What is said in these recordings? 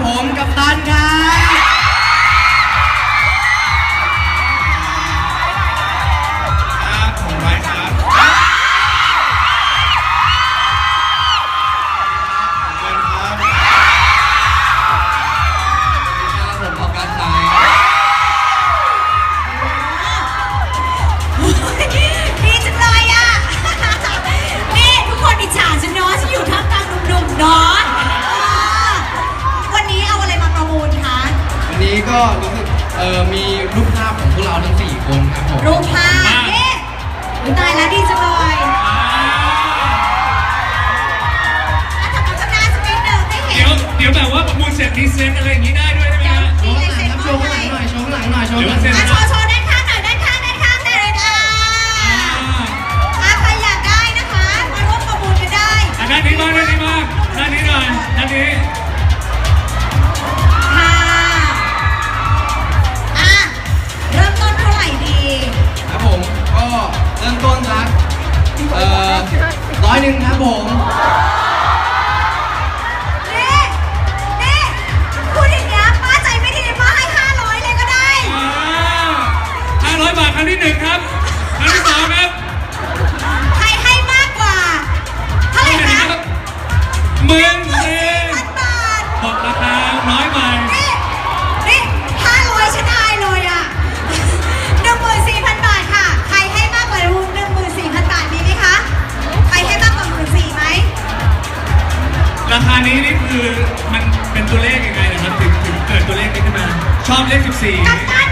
ผมกับตันครับ ก็รู้สึกเอ่อมีรูปภาพของพวกเราทั้งสี่คนครับผมรูปภาพเอ๊ะอุ๊ยตายแล้วดีจังเลยเดี๋ยวเดี๋ยวแบบว่าประมูลเสร็จดีเซนอะไรอย่างนี้ได้ด้วยใช่ไหมฮะ โชว์หลังครับโชว์หลังหน่อยโชว์หลังหน่อยโชว์หลังหน่อยโชว์โชว์ด้านข้างหน่อยด้านข้างด้านข้างได้เลยค่ะอะใครอยากได้นะคะ มาร่วมประมูลกันได้ด้านนี้มางด้านนี้บ้าด้านนี้หน่อยด้านนี้ หนึ่งครับผมนี่นี่พูดอย่างเงี้ยป้าใจไม่ดีป้าให้ห้าร้อยเลยก็ได้ ห้าร้อยบาทครั้งที่หนึ่งครับ ครั้งที่สองครับใครให้มากกว่า เท่าไหร่คะ หมื่นสี่พัน ชอบเลข14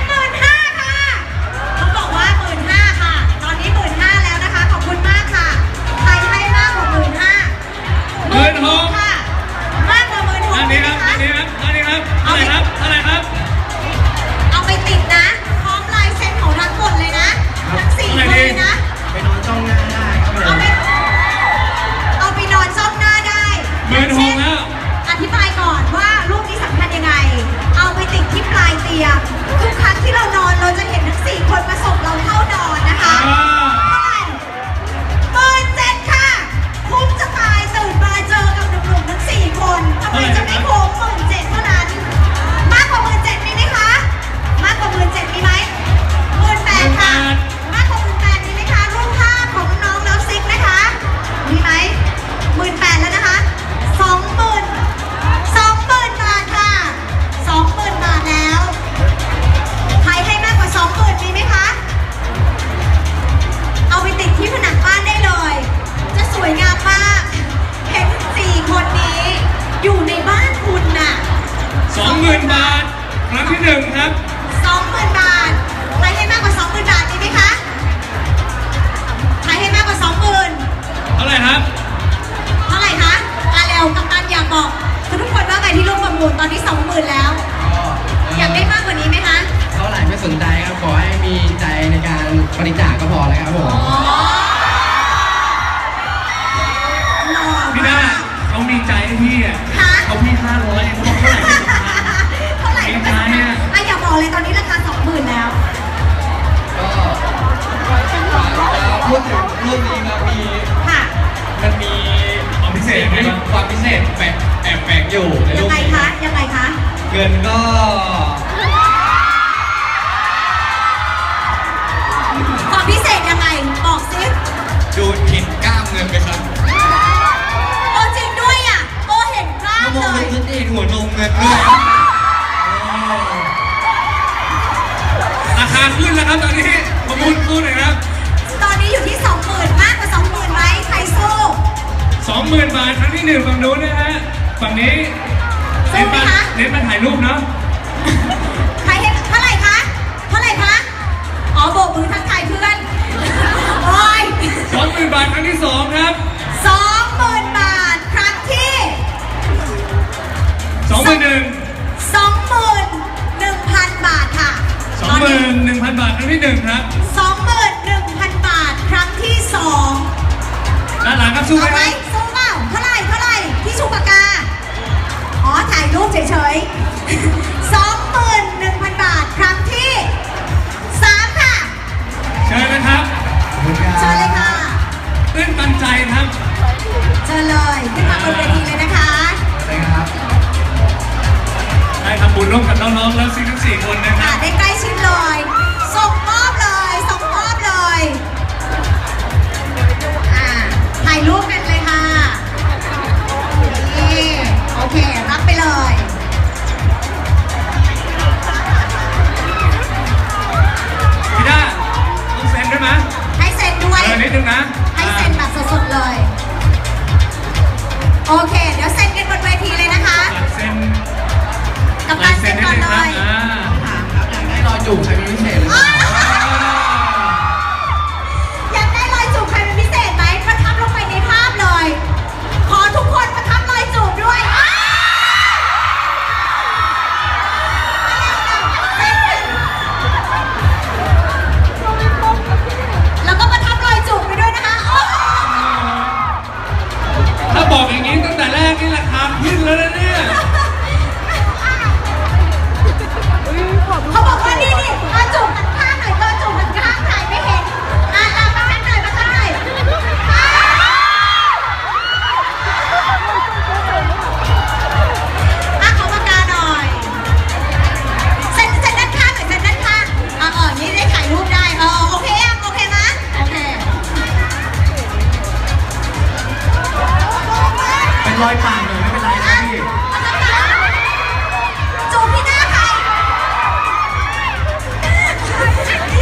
เรานอนเราจะเห็นทั้งสี่คนมาส่งเราเข้านอนนะคะอ่าเท่าไหร่หมื่นเจ็ดค่ะ คุ้มจะตายตื่นมาเจอกับหนุ่มๆทั้งสี่คนทำไมจะไม่คุ้มหมื่นเจ็ด การบริจาคก็พอแล้วครับผมอ๋อหล่อพี่ด้ามากเขามีใจให้พี่อะฮะ เขาพี่500เองเขาบอกเท่าไหร่ไม่สำคัญเท่าไหร่ก็ไม่สำคัญอะอย่าบอกเลยตอนนี้ราคาสองหมื่นแล้ว ก็จะพูดถึงรูปนี้ครับมีค่ะ มันมีความพิเศษยังไงบ้างความพิเศษแฝงแอบแฝงอยู่ในยัรูงปไงนี้คะ ยังไงคะ เงินก็ค ดูดเห็นกล้ามเงินไปครับโอ้จริงด้วยอะโอ้เห็นกล้ามถ้ามองเลไปยพื้นที่หัวนมเงินด้วยราคาขึ้นแล้วครับตอนนี้ประมูลสู้หน่อยครับตอนนี้อยู่ที่สองหมื่นมากกว่าสองหมื่นไหมใครสู้20,000บาทครั้งที่หนึ่งฝั่งนู้นนะฮะฝั่งนี้สู้เน้นไหมมาคะเน้นมาถ่ายรูปเนาะ ครับสู้ไหมเอาไหมสู้เปล่าเท่าไหร่เท่าไหร่ที่ชูปากกา อ๋อ ถ่ายรูปเฉยๆสองหมื่นหนึ่งพันบาท ครั้งที่สามค่ะ เชิญนะครับเชิญเลยค่ะตื้นตันใจครับ เชิญเลย ขึ้นมาบนเวทีเลยนะคะได้ครับได้ทำบุญร่วมกับน้องๆแล้วซิทั้งสี่คนนะครับได้ใกล้ชิดเลย ออนิดนึงนะให้เซ็นแบบสดๆเลย โอเค เดี๋ยวเซ็นกันบนเวทีเลยนะคะอะเซ็นกับตันเซ็นก่อนเลย อ่าถามครับอยากได้รอยจูบใครเจูบที่หน้าใคร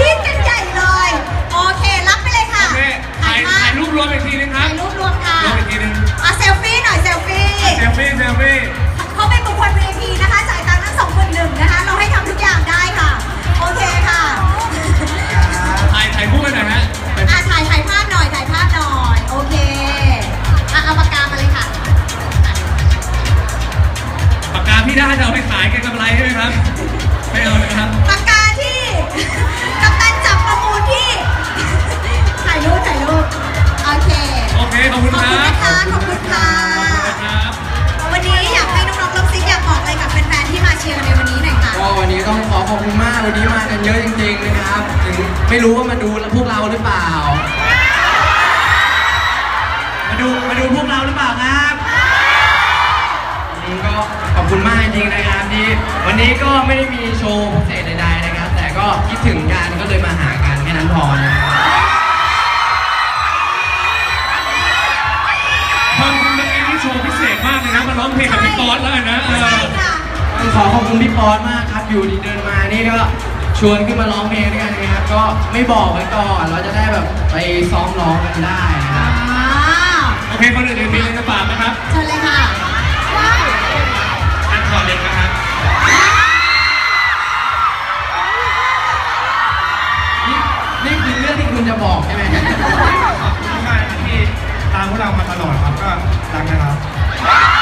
รีดกันใหญ่เลย โอเค รับไปเลยค่ะโอเคถ่ายถ่ายรูปรวมอีกทีนึงครัถ่าบยรูปรวมค่ะ รวมอีกทีนึงอะเซลฟี่หน่อยเซลฟี่ เซลฟี่เซลฟี่เขาเป็นบุคคล VIP นะคะ จ่ายตังค์ทั้งสองคนหนึ่งนะคะ เราให้ทำทุกอย่างได้ค่ะ โอเคค่ะ ไม่รู้ว่ามาดูพวกเราหรือเปล่า มาดูมาดูพวกเราหรือเปล่าครับอืมก็ขอบคุณมากจริงๆนะครับที่วันนี้ก็ไม่ได้มีโชว์พิเศษใดๆนะครับ แต่ก็คิดถึงกันก็เลยมาหากันแค่นั้นพอนะครับความจริงเมื่อกี้นี่โชว์พิเศษมากเลยนะมาร้องเพลงกับพี่ป๊อตแล้วกันนะเออ ใช่ค่ะต้องขอขอบคุณพี่ปอนมากครับอยู่ดีเดินมานี่ก็ ชวนขึ้นมาร้องเพลงด้วยกันนะครับก็ไม่บอกไว้ก่อนเราจะได้แบบไปซ้อมร้องกันได้นะครับอ่าโอเคคนอื่นๆมีอะไรจะฝากไหมครับเชิญเลยค่ะอันขอเล็กนะครับนี่นี่คือเรื่องที่คุณจะบอกใช่ไหมขอบคุณมากนะครับที่ตามพวกเรามาตลอดครับก็รักนะครับ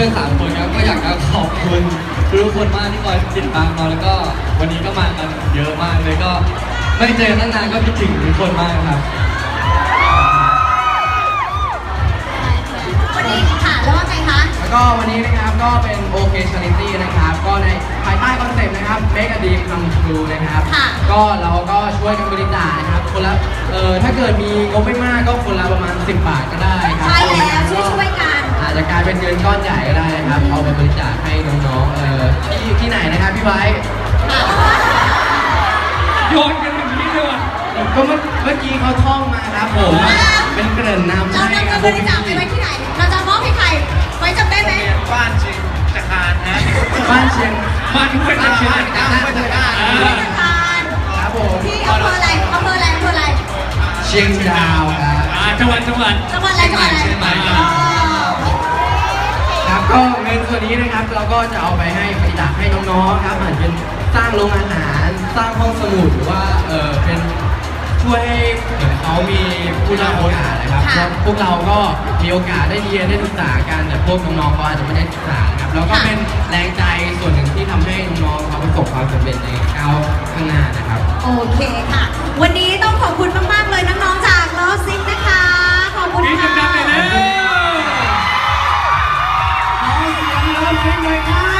พื่อนๆสามคนครับก็อยากจะขอบคุณทุกคนมากที่คอยติดตามเราแล้วก็วันนี้ก็มากันเยอะมากเลยก็ไม่เจอตั้งนานก็คิดถึงทุกคนมากครับ ก็วันนี้นะครับก็เป็น OK Charity นะครับ ก็ในภายใต้คอนเซ็ปต์นะครับ Make a Dream Come True นะครับ ค่ะก็เราก็ช่วยกันบริจาคนะครับ คนละเอ่อถ้าเกิดมีงบไม่มากก็คนละประมาณ 10 บาทก็ได้ครับใช่แล้วช่วยช่วยๆกัน อาจจะกลายเป็นเงินก้อนใหญ่ก็ได้นะครับ เอาไปบริจาคให้น้องๆ เอ่อที่ที่ไหนนะครับพี่ไบร์ทค่ะโยนกันอย่างนี้เลยว่ะก็เมื่อเมื่อกี้เขาท่องมาครับผม เป็นเกริ่นนำเราให้นำครับเงินบริจาคไปไว้ที่ไหน เราจะมอบให้ใคร ไว้จำได้ไหมบ้านจริงจะคานนะบ้านเชียงบ้านเพื่อนบ้านเชีเชียยงงบ้านเชียงบ้านอ่าธนาคารครับผมที่อำเภออะไรอำเภออะไรอำเภออะไร เชียงดาวครับอ่าจังหวัดจังหวัดจังหวัดอะไรจังหวัดอะไรเชียงใหม่อ๋อครับก็เงินส่วนนี้นะครับเราก็จะเอาไปให้บริจาคให้น้องๆครับอาจเป็นสร้างโรงอาหาร สร้างห้องสมุดหรือว่าเออเป็น ช่วยให้เหมือนเขามีผู้รับโอกาสนะครับเพราะพวกเราก็มีโอกาสได้เรียนได้ศึกษากันแต่พวกน้องๆเขาอาจจะไม่ได้ศึกษานะครับแล้วก็เป็นแรงใจส่วนหนึ่งที่ทำให้น้องๆเขาประสบความสำเร็จในก้าวข้างหน้านะครับ โอเคค่ะ วันนี้ต้องขอบคุณมาก ๆ เลยน้อง ๆ จากลอซิกนะคะ ขอบคุณนี่ค่ะดังๆเลยนะเอาเสียงเริ่มขึ้นเลยครับ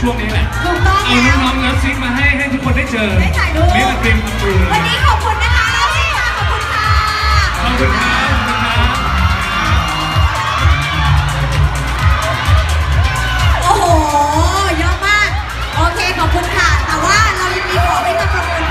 ช่วงนี้แหละ ถูกต้องเอาแล้วน้องๆเลิซิกมาให้ให้ทุกคนได้เจอได้ถ่ายรูปไม่ละเต็วันนี้ขอบคุณนะคะแล้วที่มขอบคุณค่ะขอบคุณค่ะขอบคุณครัโอ้โหยอดมาก โอเคขอบคุณค่ะ แต่ว่าเรายังมีของที่จะประมูล